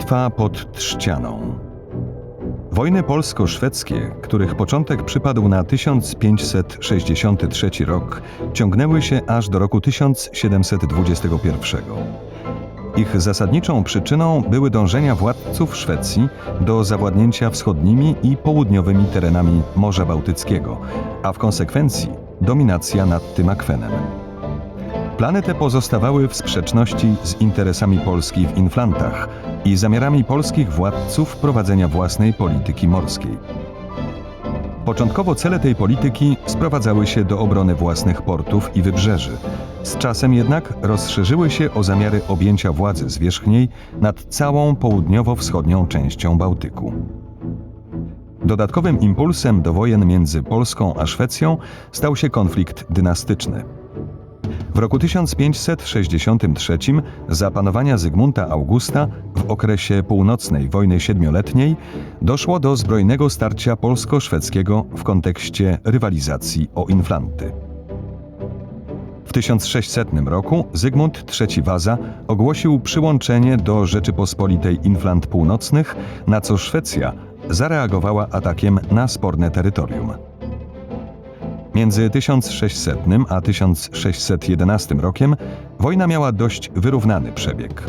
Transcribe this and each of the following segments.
Bitwa pod Trzcianą. Wojny polsko-szwedzkie, których początek przypadł na 1563 rok, ciągnęły się aż do roku 1721. Ich zasadniczą przyczyną były dążenia władców Szwecji do zawładnięcia wschodnimi i południowymi terenami Morza Bałtyckiego, a w konsekwencji dominacja nad tym akwenem. Plany te pozostawały w sprzeczności z interesami Polski w Inflantach i zamiarami polskich władców prowadzenia własnej polityki morskiej. Początkowo cele tej polityki sprowadzały się do obrony własnych portów i wybrzeży. Z czasem jednak rozszerzyły się o zamiary objęcia władzy zwierzchniej nad całą południowo-wschodnią częścią Bałtyku. Dodatkowym impulsem do wojen między Polską a Szwecją stał się konflikt dynastyczny. W roku 1563 za panowania Zygmunta Augusta w okresie północnej wojny siedmioletniej doszło do zbrojnego starcia polsko-szwedzkiego w kontekście rywalizacji o Inflanty. W 1600 roku Zygmunt III Waza ogłosił przyłączenie do Rzeczypospolitej Inflant Północnych, na co Szwecja zareagowała atakiem na sporne terytorium. Między 1600 a 1611 rokiem wojna miała dość wyrównany przebieg.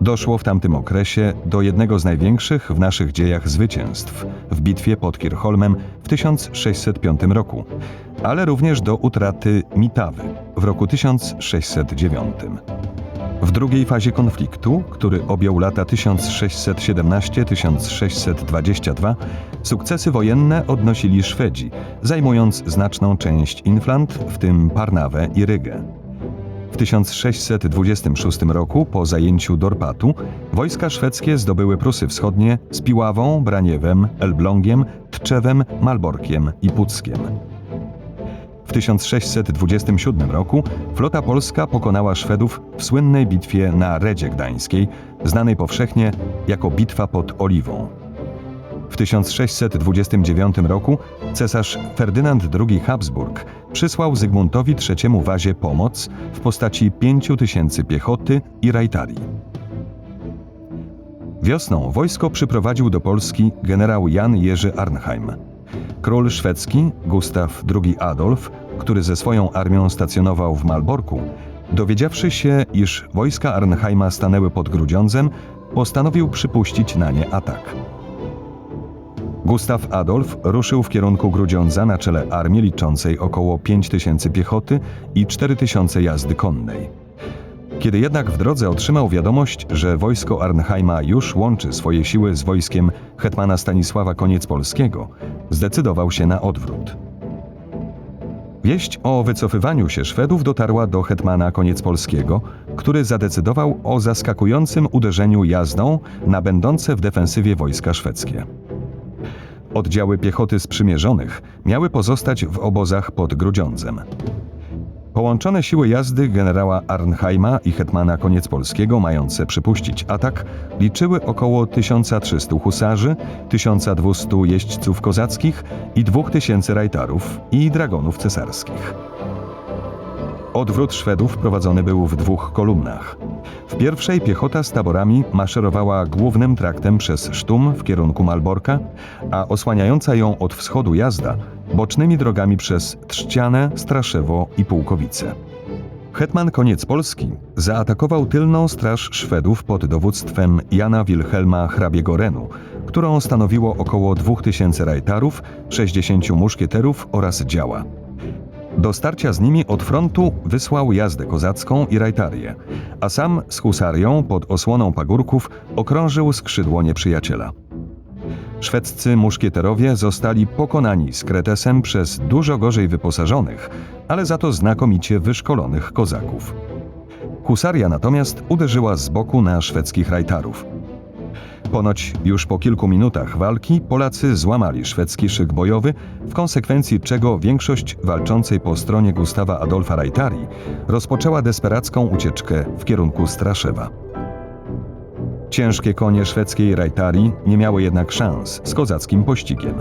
Doszło w tamtym okresie do jednego z największych w naszych dziejach zwycięstw w bitwie pod Kirchholmem w 1605 roku, ale również do utraty Mitawy w roku 1609. W drugiej fazie konfliktu, który objął lata 1617-1622, sukcesy wojenne odnosili Szwedzi, zajmując znaczną część Inflant, w tym Parnawę i Rygę. W 1626 roku, po zajęciu Dorpatu, wojska szwedzkie zdobyły Prusy Wschodnie z Piławą, Braniewem, Elblągiem, Tczewem, Malborkiem i Puckiem. W 1627 roku flota polska pokonała Szwedów w słynnej bitwie na Redzie Gdańskiej, znanej powszechnie jako Bitwa pod Oliwą. W 1629 roku cesarz Ferdynand II Habsburg przysłał Zygmuntowi III Wazie pomoc w postaci 5 tysięcy piechoty i rajtarii. Wiosną wojsko przyprowadził do Polski generał Jan Jerzy Arnheim. Król szwedzki Gustaw II Adolf, który ze swoją armią stacjonował w Malborku, dowiedziawszy się, iż wojska Arnheima stanęły pod Grudziądzem, postanowił przypuścić na nie atak. Gustaw Adolf ruszył w kierunku Grudziądza na czele armii liczącej około 5 tysięcy piechoty i 4 tysiące jazdy konnej. Kiedy jednak w drodze otrzymał wiadomość, że wojsko Arnheima już łączy swoje siły z wojskiem hetmana Stanisława Koniec Polskiego, zdecydował się na odwrót. Wieść o wycofywaniu się Szwedów dotarła do hetmana Koniec Polskiego, który zadecydował o zaskakującym uderzeniu jazdą na będące w defensywie wojska szwedzkie. Oddziały piechoty sprzymierzonych miały pozostać w obozach pod Grudziądzem. Połączone siły jazdy generała Arnheima i hetmana Koniec Polskiego, mające przypuścić atak, liczyły około 1300 husarzy, 1200 jeźdźców kozackich i 2000 rajtarów i dragonów cesarskich. Odwrót Szwedów prowadzony był w dwóch kolumnach. W pierwszej piechota z taborami maszerowała głównym traktem przez Sztum w kierunku Malborka, a osłaniająca ją od wschodu jazda bocznymi drogami przez Trzcianę, Straszewo i Pułkowice. Hetman Koniec Polski zaatakował tylną straż Szwedów pod dowództwem Jana Wilhelma hrabiego Renu, którą stanowiło około 2000 rajtarów, 60 muszkieterów oraz działa. Do starcia z nimi od frontu wysłał jazdę kozacką i rajtarię, a sam z husarią pod osłoną pagórków okrążył skrzydło nieprzyjaciela. Szwedzcy muszkieterowie zostali pokonani z Kretesem przez dużo gorzej wyposażonych, ale za to znakomicie wyszkolonych kozaków. Husaria natomiast uderzyła z boku na szwedzkich rajtarów. Ponoć już po kilku minutach walki Polacy złamali szwedzki szyk bojowy, w konsekwencji czego większość walczącej po stronie Gustawa Adolfa Rajtarii rozpoczęła desperacką ucieczkę w kierunku Straszewa. Ciężkie konie szwedzkiej Rajtarii nie miały jednak szans z kozackim pościgiem.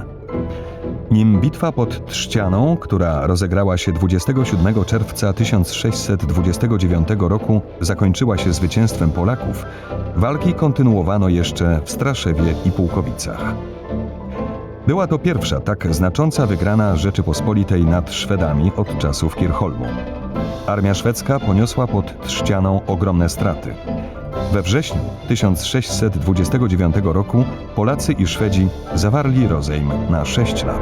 Nim bitwa pod Trzcianą, która rozegrała się 27 czerwca 1629 roku, zakończyła się zwycięstwem Polaków, walki kontynuowano jeszcze w Straszewie i Pułkowicach. Była to pierwsza tak znacząca wygrana Rzeczypospolitej nad Szwedami od czasów Kirchholmu. Armia szwedzka poniosła pod Trzcianą ogromne straty. We wrześniu 1629 roku Polacy i Szwedzi zawarli rozejm na 6 lat.